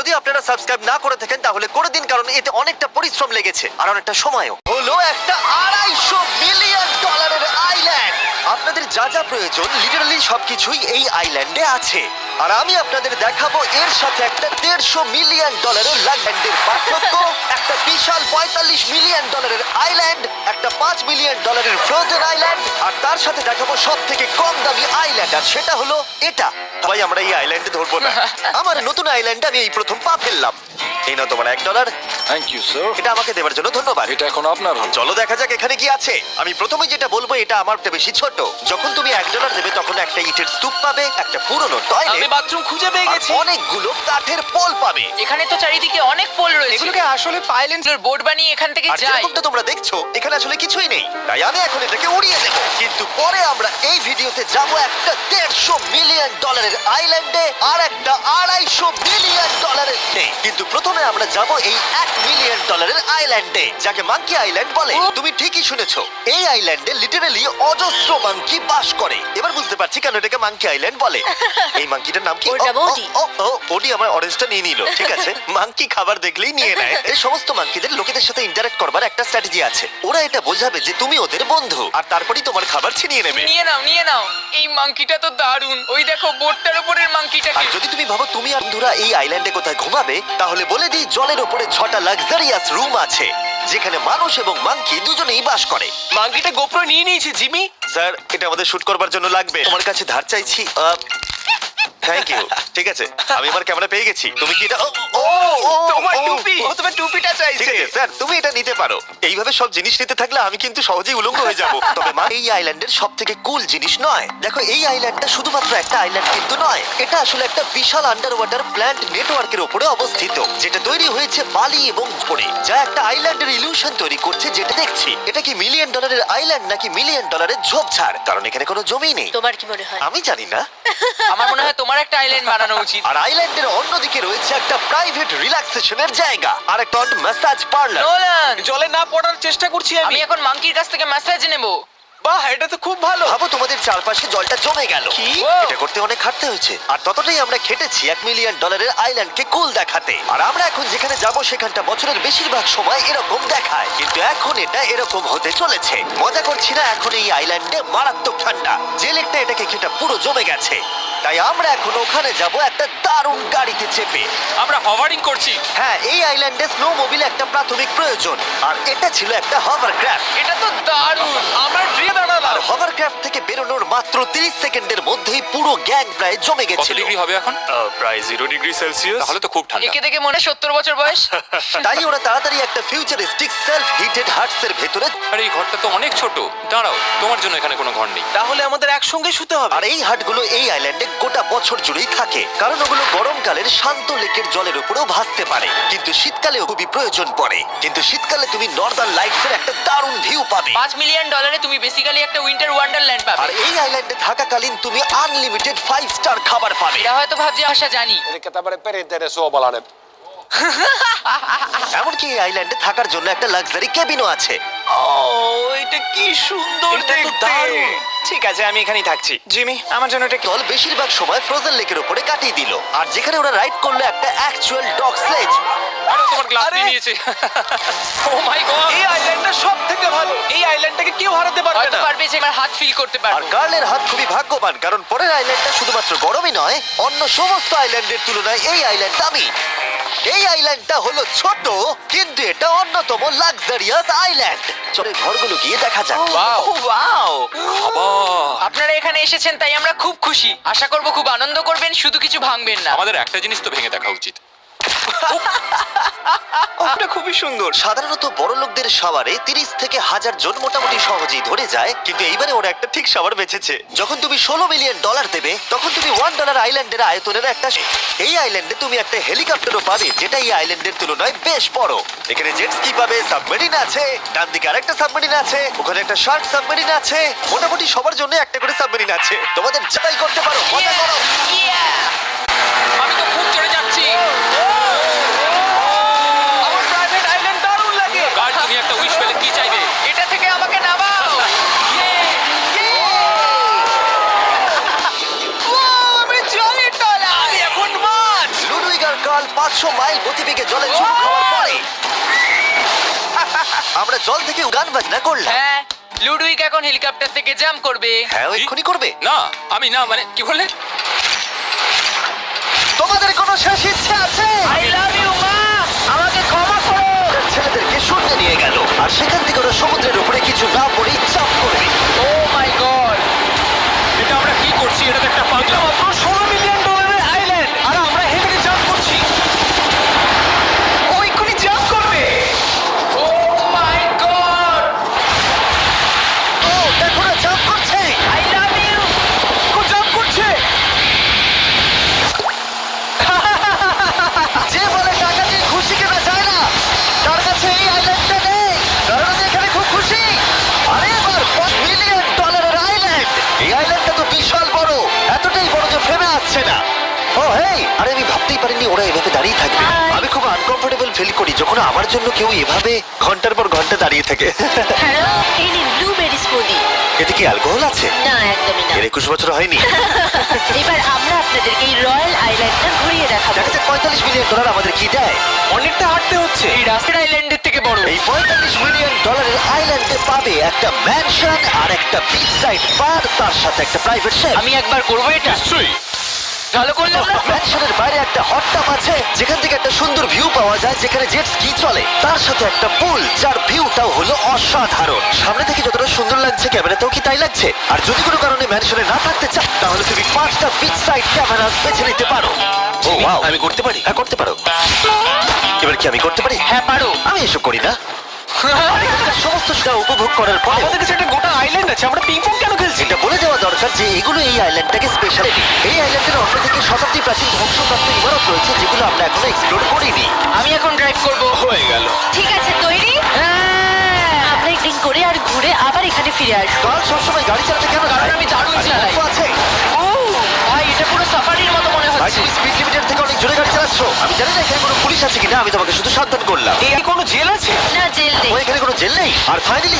যদি আপনারা সাবস্ক্রাইব না করে থাকেন, তাহলে করে দিন, কারণ এতে অনেকটা পরিশ্রম লেগেছে আর অনেকটা সময়ও। হলো একটা আড়াইশো মিলিয়ন ডলারের আইল্যান্ড আপনাদের যা যা প্রয়োজন লিটারালি সবকিছুই এই আইল্যান্ডে আছে। আর আমি আপনাদের দেখাবো সাথে একটা দেড়শো মিলিয়ন ডলারের ল্যান্ডের পার্থক্য একটা বিশাল পঁয়তাল্লিশ মিলিয়ন ডলারের আইল্যান্ড একটা পাঁচ মিলিয়ন ডলারের ফ্রোজেন আইল্যান্ড আর তার সাথে দেখাবো সব থেকে কম দামি আইল্যান্ড আর সেটা হলো এটা। ভাই আমরা এই আইল্যান্ডে ধরবো না। আমার নতুন আইল্যান্ড আমি এই প্রথম পা ফেললাম। এই না তোমার এক ডলার থ্যাংক ইউ স্যার এটা আমাকে দেওয়ার জন্য ধন্যবাদ। এটা এখন আপনার হল চলো দেখা যাক এখানে কি আছে। আমি প্রথমে যেটা বলব এটা আমারটা বেশি ছোট। যখন তুমি এক ডলার দেবে তখন একটা ইটের স্তূপ পাবে একটা পুরনো আমি টয়লেট বাথরুম খুঁজে পেয়ে গেছি। অনেকগুলো কাঠের পোল পাবে। এখানে তো চারিদিকে অনেক পোল রয়েছে। এগুলোকে আসলে পাইলেন বোর্ড বানিয়ে এখান থেকে আর যাই। যেরকমটা তোমরা দেখছ এখানে আসলে কিছুই নেই। তাই আমি এখন এটাকে উড়িয়ে দেব। কিন্তু পরে আমরা এই ভিডিওতে যাব একটা দেড়শো মিলিয়ন ডলারের আইল্যান্ডে আর একটা আড়াইশো মিলিয়ন ডলারের নেই কিন্তু প্রথমে আমরা যাব এই এক মিলিয়ন ডলারের আইল্যান্ডে যাকে মাঙ্কি আইল্যান্ড বলে। তুমি ঠিকই শুনেছো এই আইল্যান্ডে লিটারালি অজস্র মাঙ্কি বাস করে। এবার বুঝতে পারছি কেন এটাকে মাঙ্কি আইল্যান্ড বলে। এই মাঙ্কিটার নাম কি? ওডি। ও ও ওডি আমার অরেঞ্জটা নিয়ে নিল ঠিক আছে? মাঙ্কি খাবার দেখলেই নিয়ে নেয়। এই সমস্ত মাঙ্কিদের লোকেদের সাথে ইন্টারঅ্যাক্ট করবার একটা স্ট্র্যাটেজি আছে। ওরা এটা বোঝাবে যে তুমি ওদের বন্ধু আর তারপরেই তোমার খাবার ছিনিয়ে নেবে। নিয়ে নাও নিয়ে নাও। এই মাংকিটা তো দারুণ। ওই দেখো বোর্ডটার উপরের আর যদি তুমি ভাবো তুমি আর বন্ধুরা এই আইল্যান্ডে কোথায় ঘুমাবে তাহলে বলে দিই জলের ওপরে ছটা লাক্সারিয়াস রুম আছে যেখানে মানুষ এবং মাঙ্কি দুজনেই বাস করে। মাঙ্কিটা গোপ্র নিয়ে নিয়েছে জিমি। স্যার এটা আমাদের শুট করবার জন্য লাগবে। তোমার কাছে ধার চাইছি থ্যাংক ইউ ঠিক আছে আমি আমার ক্যামেরা পেয়ে গেছি। তুমি কি এটা ও, ও, ও, তোমার ও, টুপি। ও, তোমার টুপিটা ঠিক চাইছে আছে স্যার তুমি এটা নিতে পারো। এইভাবে সব জিনিস নিতে থাকলে আমি কিন্তু সহজেই উলঙ্গ হয়ে যাব। তবে মা এই আইল্যান্ডের সব থেকে কুল জিনিস নয়। দেখো এই আইল্যান্ডটা শুধুমাত্র একটা আইল্যান্ড কিন্তু নয়। এটা আসলে একটা বিশাল আন্ডার ওয়াটার প্ল্যান্ট নেটওয়ার্কের উপরে অবস্থিত যেটা তৈরি হয়েছে বালি এবং উপরে যা একটা আইল্যান্ডের ইলিউশন তৈরি করছে যেটা দেখছি। এটা কি মিলিয়ন ডলারের আইল্যান্ড নাকি মিলিয়ন ডলারের ঝোপঝাড়? কারণ এখানে কোনো জমি নেই। তোমার কি মনে হয়? আমি জানি না। আমার মনে হয় তোমার একটা আইল্যান্ড বানানো উচিত। আর আইল্যান্ডের অন্যদিকে রয়েছে একটা প্রাইভেট রিল্যাক্সেশনের জায়গা। আর একটা ম্যাসাজ পার্লার নোলান জলে না পড়ার চেষ্টা করছি আমি। আমি এখন মাংকির কাছ থেকে মেসেজ নেব। বাহ এটা তো খুব ভালো। ভাবো তোমাদের চারপাশে জলটা জমে গেল। কি? এটা করতে অনেক খাটতে হয়েছে। আর ততটাই আমরা খেটেছি এক মিলিয়ন ডলারের আইল্যান্ডকে কুল দেখাতে। আর আমরা এখন যেখানে যাব সেখানটা বছরের বেশিরভাগ সময় এরকম দেখায়। কিন্তু এখন এটা এরকম হতে চলেছে। মজা করছি না এখন এই আইল্যান্ডে মারাত্মক ঠান্ডা। যে লেকটা এটাকে ঘেটা পুরো জমে গেছে। তাই আমরা এখন ওখানে যাব একটা দারুণ গাড়িতে চেপে। আমরা হভারিং করছি। হ্যাঁ এই আইল্যান্ডে স্নো মোবিল একটা প্রাথমিক প্রয়োজন। আর এটা ছিল একটা হভারক্রাফট এটা তো দারুণ! আমরা ড্রিয়ে দাঁড়ালাম। হভারক্রাফট থেকে বেরোনোর মাত্র 30 সেকেন্ডের মধ্যেই পুরো গ্যাং প্রায় জমে কত গেছিল। ডিগ্রি হবে এখন? প্রায় জিরো ডিগ্রি সেলসিয়াস। তাহলে তো খুব ঠান্ডা। একে দেখে মনে সত্তর বছর বয়স। তাই ওরা তাড়াতাড়ি একটা ফিউচারিস্টিক সেলফ হিটেড হাটস এর ভেতরে আর এই ঘরটা তো অনেক ছোট। দাঁড়াও তোমার জন্য এখানে কোনো ঘর নেই। তাহলে আমাদের একসঙ্গে শুতে হবে। আর এই হাটগুলো এই আইল্যান্ডে গোটা বছর জুড়েই থাকে। কারণ ওগুলো গরমকালের শান্ত লেকের জলের উপরেও ভাসতে পারে। কিন্তু শীতকালেও খুবই প্রয়োজন পড়ে। কিন্তু শীতকালে তুমি নর্দার্ন লাইটস এর একটা দারুণ ভিউ পাবে। পাঁচ মিলিয়ন ডলারে তুমি বেসিক্যালি একটা উইন্টার ওয়ান্ডারল্যান্ড পাবে। আর এই আইল্যান্ডে থাকাকালীন তুমি আনলিমিটেড ফাইভ স্টার খাবার পাবে। এরা হয়তো ভাবছে আশা জানি। Eli tämmöinen perinteinen suomalainen এমনকি এই আইল্যান্ডে থাকার জন্য একটা লাক্সারি কেবিনও আছে। ও এটা কি সুন্দর এটা তো দেখতে। দারুণ। ঠিক আছে আমি এখানেই থাকছি। জিমি আমার জন্য এটা দল বেশিরভাগ সময় ফ্রোজেন লেকের উপরে কাটিয়ে দিল। আর যেখানে ওরা রাইড করল একটা অ্যাকচুয়াল ডগ স্লেজ আরে তোমার গ্লাস আরে! নিয়ে নিয়েছে। ও মাই গড এই আইল্যান্ডটা সব থেকে ভালো। এই আইল্যান্ডটাকে কেউ হারাতে পারবে হয়তো না। পারবে যে আমার হাত ফিল করতে আর পারব কার্লের হাত খুবই ভাগ্যবান কারণ পরের আইল্যান্ডটা শুধুমাত্র গরমই নয় অন্য সমস্ত আইল্যান্ডের তুলনায় এই আইল্যান্ড দামি। এই আইল্যান্ডটা হলো ছোট কিন্তু এটা অন্যতম লাক্সারিয়াস আইল্যান্ড চলে ঘরগুলো গিয়ে দেখা যাক। Wow! ওয়াও আপনারা এখানে এসেছেন তাই আমরা খুব খুশি। আশা করব খুব আনন্দ করবেন শুধু কিছু ভাঙবেন না। আমাদের একটা জিনিস তো ভেঙে দেখা উচিত। ওটা খুবই সুন্দর। সাধারণত বড় লোকদের সাওয়ারে তিরিশ থেকে হাজার জন মোটামুটি সহজেই ধরে যায় কিন্তু এইবারে ওরা একটা ঠিক সাওয়ার বেঁচেছে। যখন তুমি ষোলো মিলিয়ন ডলার দেবে তখন তুমি ওয়ান ডলার আইল্যান্ডের আয়তনের একটা এই আইল্যান্ডে তুমি একটা হেলিকপ্টারও পাবে যেটা এই আইল্যান্ডের তুলনায় বেশ বড়। এখানে জেট স্কি পাবে সাবমেরিন আছে ডান দিকে আরেকটা সাবমেরিন আছে ওখানে একটা শার্ক সাবমেরিন আছে মোটামুটি সবার জন্য একটা করে সাবমেরিন আছে। তোমাদের যাচাই করতে পারো মজা করো। আমি তো খুব চড়ে যাচ্ছি। একশো মাইল গতিবেগে জলে চুমু খাওয়ার পরে। আমরা জল থেকে গান বাজনা করলাম। হ্যাঁ লুডুইক এখন হেলিকপ্টার থেকে জাম্প করবে। হ্যাঁ ও এক্ষুনি করবে। না আমি না মানে কি বললে? তোমাদের কোনো শেষ ইচ্ছে আছে? আই লাভ ইউ মা! আমাকে ক্ষমা করো! ছেলেদেরকে শূন্য নিয়ে গেল। আর সেখান থেকে ওরা সমুদ্রের উপরে কিছু না ও হেই! আরে আমি ভাবতেই পারিনি ওরা এভাবে দাঁড়িয়ে থাকবে। আমি খুব আনকমফোর্টেবল ফিল করি যখন আমার জন্য কেউ এভাবে ঘণ্টার পর ঘণ্টা দাঁড়িয়ে থাকে। হ্যালো এই নিন ব্লুবেরি স্মুদি এতে কি অ্যালকোহল আছে? না একদমই না। এর একুশ বছর হয়নি। এবার আমরা আপনাদেরকে এই রয়্যাল আইল্যান্ডটা ঘুরিয়ে দেখাবো। দেখা যাক পঁয়তাল্লিশ মিলিয়ন ডলার আমাদের কি দেয়। অনেকটা হাঁটতে হচ্ছে। এই রাস্তার আইল্যান্ডের থেকে বড়। এই পঁয়তাল্লিশ মিলিয়ন ডলারের আইল্যান্ডে পাবে একটা ম্যানশন আর একটা বিচ সাইড বার তার সাথে একটা প্রাইভেট শেফ আমি একবার করব এটা। নিশ্চয়ই। ভালো করলাম না। ম্যানশনের বাইরে একটা হট টাব আছে যেখান থেকে একটা সুন্দর ভিউ পাওয়া যায় যেখানে জেট স্কি চলে। তার সাথে একটা পুল যার ভিউটাও হলো অসাধারণ। সামনে থেকে যতটা সুন্দর লাগছে ক্যামেরাতেও কি তাই লাগছে? আর যদি কোনো কারণে ম্যানশনে না থাকতে চাও তাহলে তুমি পাঁচটা বিচ সাইড ক্যামেরা বেছে নিতে পারো। ও আমি করতে পারি? হ্যাঁ করতে পারো এবার কি আমি করতে পারি। হ্যাঁ পারো। আমি এসব করি না? এখানকার সমস্ত সেটা উপভোগ করার পরে আমাদের কাছে একটা গোটা আইল্যান্ড আছে আমরা পিং পং কেন খেলছি? এটা বলে দেওয়া দরকার যে এগুলো এই আইল্যান্ডটাকে স্পেশাল এই আইল্যান্ডের অন্য থেকে শতাব্দী প্রাচীন ধ্বংসপ্রাপ্ত ইমারত রয়েছে যেগুলো আমরা এখনও এক্সপ্লোর করিনি। আমি এখন ড্রাইভ করব। হয়ে গেল। ঠিক আছে তৈরি? আমরা একদিন করে আর ঘুরে আবার এখানে ফিরে আসব কাল সবসময় গাড়ি চালাতে কেন কারণ আমি দারুণ চালাই। আছে। জোরে আমি জানি না এখানে কোনো পুলিশ আছে কিনা আমি তোমাকে শুধু সাবধান করলাম। এই কোনো জেল আছে? না জেল ও নেই এখানে কোনো জেল নেই? আর ফাইনালি